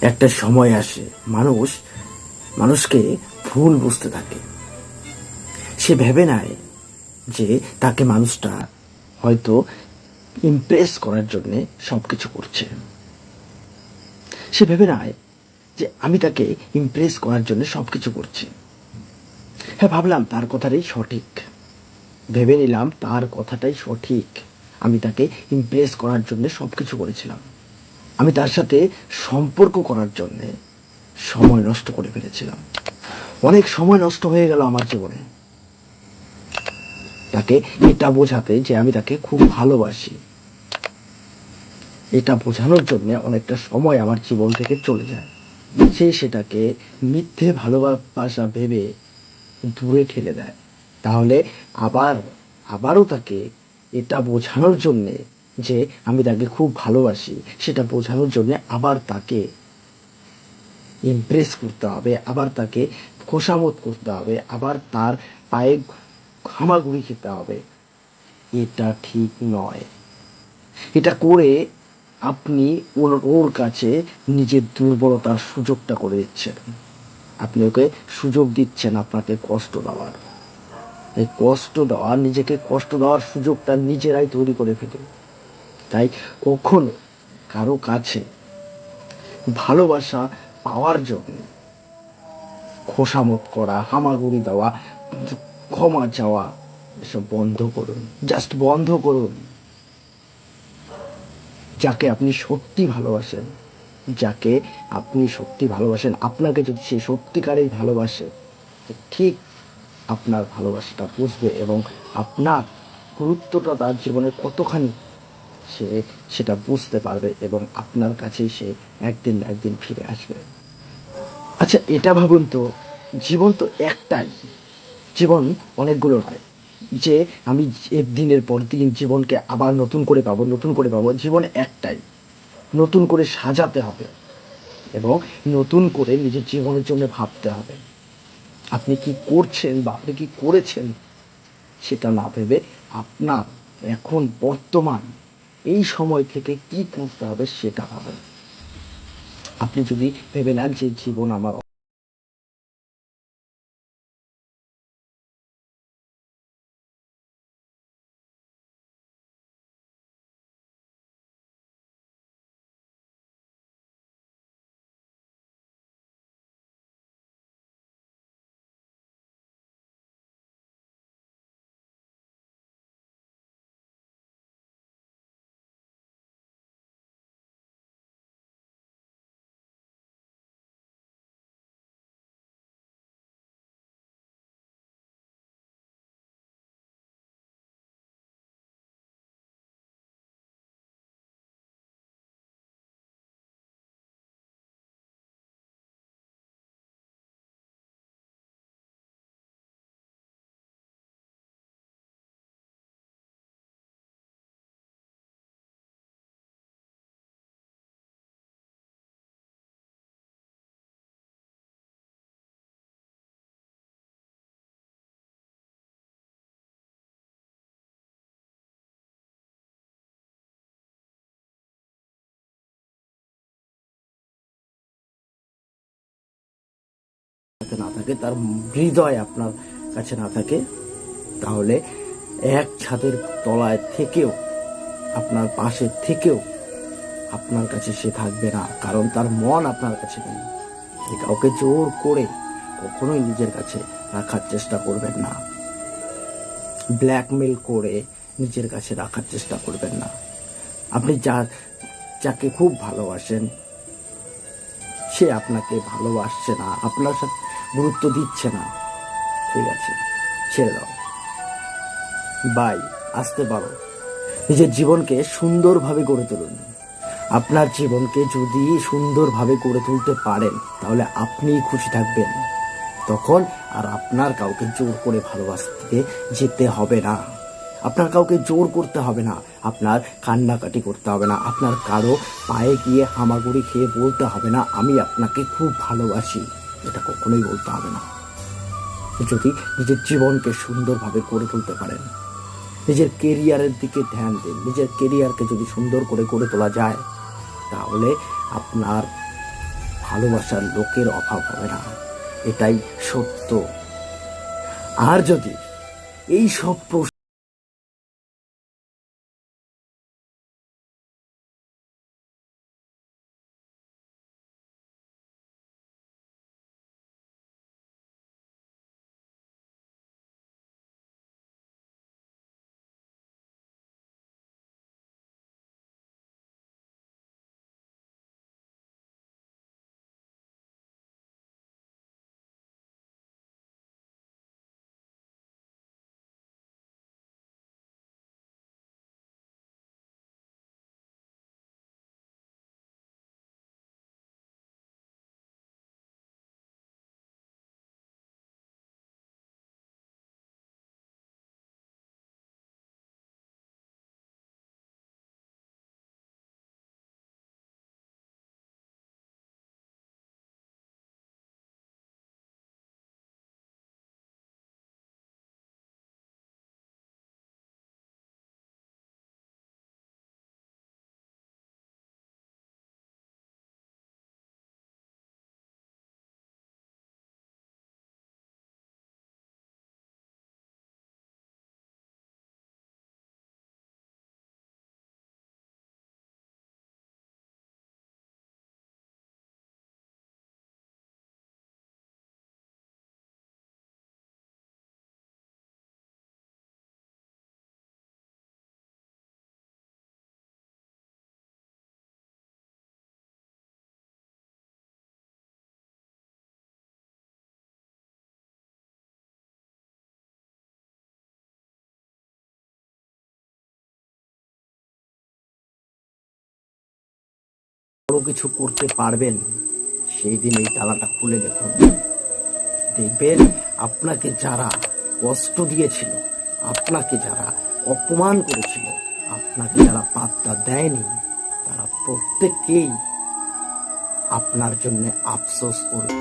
একটা সময় আসে, মানুষ, মানুষকে ভুল বুঝতে থাকে। সে ভেবে নেয় যে তাকে মানুষটা হয়তো ইমপ্রেস করার জন্য সবকিছু করছে। সে ভেবে নেয় যে আমি তাকে ইমপ্রেস করার জন্য সবকিছু করছি। হ্যাঁ ভাবলাম তার কথাটাই সঠিক। ভেবে নিলাম তার কথাটাই সঠিক। আমি তাকে ইমপ্রেস করার জন্য সবকিছু করেছিলাম। আমি তার সাথে সম্পর্ক করার জন্যে সময় নষ্ট করে ফেলেছিলাম। অনেক সময় নষ্ট হয়ে গেল আমার জীবনে। তাকে এটা বোঝাতে যে আমি তাকে খুব ভালোবাসি। এটা বোঝানোর জন্য অনেকটা সময় আমার জীবন থেকে চলে যায়। সে সেটাকে মিথ্যে ভালোবাসা ভেবে দূরে ঠেলে দেয়। তাহলে আবার, আবারও তাকে এটা বোঝানোর জন্যে যে আমি তাকে খুব ভালোবাসি, সেটা বোঝানোর জন্য আবার তাকে ইমপ্রেস করতে হবে, আবার তাকে খোসামত করতে হবে, আবার তার পায়ে হামাগুড়ি খেতে হবে। এটা ঠিক নয়। এটা করে আপনি ওর ওর কাছে নিজের দুর্বলতার সুযোগটা করে দিচ্ছেন। আপনি ওকে সুযোগ দিচ্ছেন আপনাকে কষ্ট দেওয়ার। এই কষ্ট দেওয়া, নিজেকে কষ্ট দেওয়ার সুযোগটা নিজেরাই তৈরি করে ফেলে তাই কখনো কারও কাছে ভালোবাসা পাওয়ার জন্য খোসামত করা, হামাগুড়ি দেওয়া, ক্ষমা চাওয়া, এসব বন্ধ করুন। জাস্ট বন্ধ করুন। যাকে আপনি সত্যি ভালোবাসেন, যাকে আপনি সত্যি ভালোবাসেন, আপনাকে যদি সে সত্যিকারেই ভালোবাসে ঠিক আপনার ভালোবাসাটা বুঝবে এবং আপনার গুরুত্বটা তার জীবনে কতখানি সে সেটা বুঝতে পারবে এবং আপনার কাছেই সে একদিন না একদিন ফিরে আসবে। আচ্ছা এটা ভাবুন তো, জীবন তো একটাই। জীবন অনেকগুলো নয়। যে আমি দিনের পর দিন জীবনকে আবার নতুন করে পাবো, নতুন করে পাবো, জীবন একটাই। নতুন করে সাজাতে হবে এবং নতুন করে নিজের জীবনের জন্য ভাবতে হবে। আপনি কি করছেন বা আপনি কি করেছেন, সেটা না ভেবে আপনার এখন বর্তমান এই সময় থেকে কি করতে হবে সেটা ভাবেন। আপনি যদি ভেবে নেন যে জীবন আমার না থাকে, তার হৃদয় আপনার কাছে না থাকে, তাহলে এক ছাদের তলায় থেকেও, আপনার পাশে থেকেও আপনার কাছে সে থাকবে না, কারণ তার মন আপনার কাছে নেই। তাই কাউকে জোর করে কখনোই নিজের কাছে রাখার চেষ্টা করবেন না। ব্ল্যাকমেল করে নিজের কাছে রাখার চেষ্টা করবেন না। আপনি যা, যাকে খুব ভালোবাসেন, সে আপনাকে ভালোবাসছে না। আপনার সাথে গুরুত্ব দিচ্ছে না। ঠিক আছে, ছেড়ে দাও। বাই, আসতে পারো। নিজের জীবনকে সুন্দরভাবে গড়ে তুলুন। আপনার জীবনকে যদি সুন্দরভাবে গড়ে তুলতে পারেন, তাহলে আপনিই খুশি থাকবেন। তখন আর আপনার কাউকে জোর করে ভালোবাসতে যেতে হবে না। আপনার কাউকে জোর করতে হবে না। আপনার কান্নাকাটি করতে হবে না। আপনার কারও পায়ে গিয়ে হামাগুড়ি খেয়ে বলতে হবে না, আমি আপনাকে খুব ভালোবাসি। এটা কখনোই বলতে হবে না। যদি নিজের জীবনকে সুন্দরভাবে গড়ে তুলতে পারেন, নিজের কেরিয়ারের দিকে ধ্যান দিন, নিজের কেরিয়ারকে যদি সুন্দর করে গড়ে তোলা যায়, তাহলে আপনার ভালোবাসার লোকের অভাব হবে না। এটাই সত্য। আর যদি এই সব প্রশ্ন কিছু করতে পারবেন, সেই দিন এই তালাটা খুলে দেখুন। দেখবেন আপনাকে যারা কষ্ট দিয়েছিল, আপনাকে যারা অপমান করেছিল, আপনাকে যারা পাত্তা দেয়নি, তারা প্রত্যেককেই আপনার জন্য আফসোস করবে